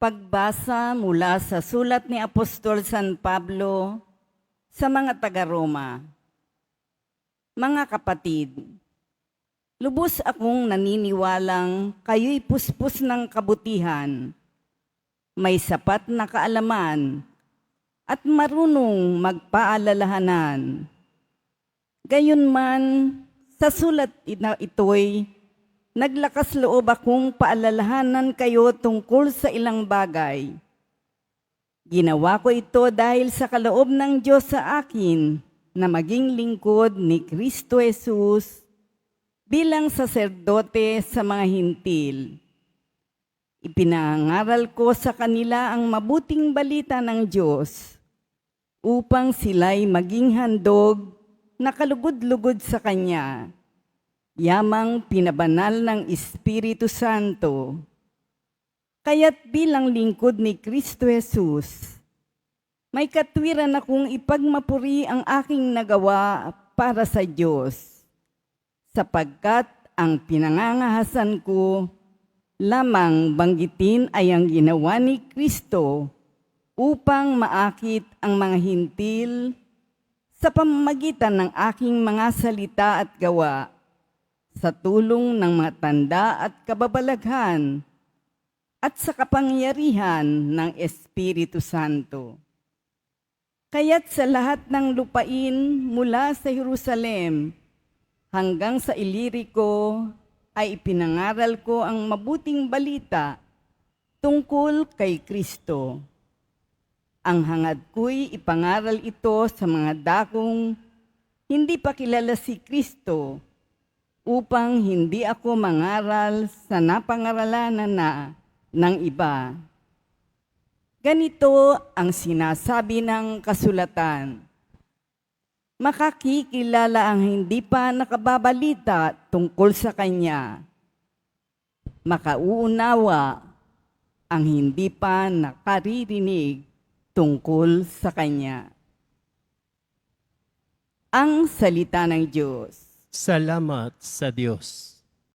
Pagbasa mula sa sulat ni Apostol San Pablo sa mga taga-Roma. Mga kapatid, lubos akong naniniwalang kayo'y puspos ng kabutihan, may sapat na kaalaman, at marunong magpaalalahanan. Gayunman, sa sulat ito'y naglakas loob akong paalalahanan kayo tungkol sa ilang bagay. Ginawa ko ito dahil sa kaloob ng Diyos sa akin na maging lingkod ni Kristo Jesus bilang saserdote sa mga hintil. Ipinangaral ko sa kanila ang mabuting balita ng Diyos upang sila'y maging handog na kalugod-lugod sa Kanya yamang pinabanal ng Espiritu Santo. Kaya't bilang lingkod ni Kristo Jesus, may katwiran akong ipagmapuri ang aking nagawa para sa Diyos, sapagkat ang pinangangahasan ko lamang banggitin ay ang ginawa ni Kristo upang maakit ang mga hintil sa pamamagitan ng aking mga salita at gawa sa tulong ng mga tanda at kababalaghan at sa kapangyarihan ng Espiritu Santo. Kaya't sa lahat ng lupain mula sa Jerusalem hanggang sa Ilirico ay ipinangaral ko ang mabuting balita tungkol kay Kristo. Ang hangad ko'y ipangaral ito sa mga dakong hindi pa kilala si Kristo upang hindi ako mangaral sa napangaralan na ng iba. Ganito ang sinasabi ng kasulatan. Makakikilala ang hindi pa nakababalita tungkol sa Kanya. Makauunawa ang hindi pa nakaririnig tungkol sa Kanya. Ang Salita ng Diyos. Salamat sa Diyos.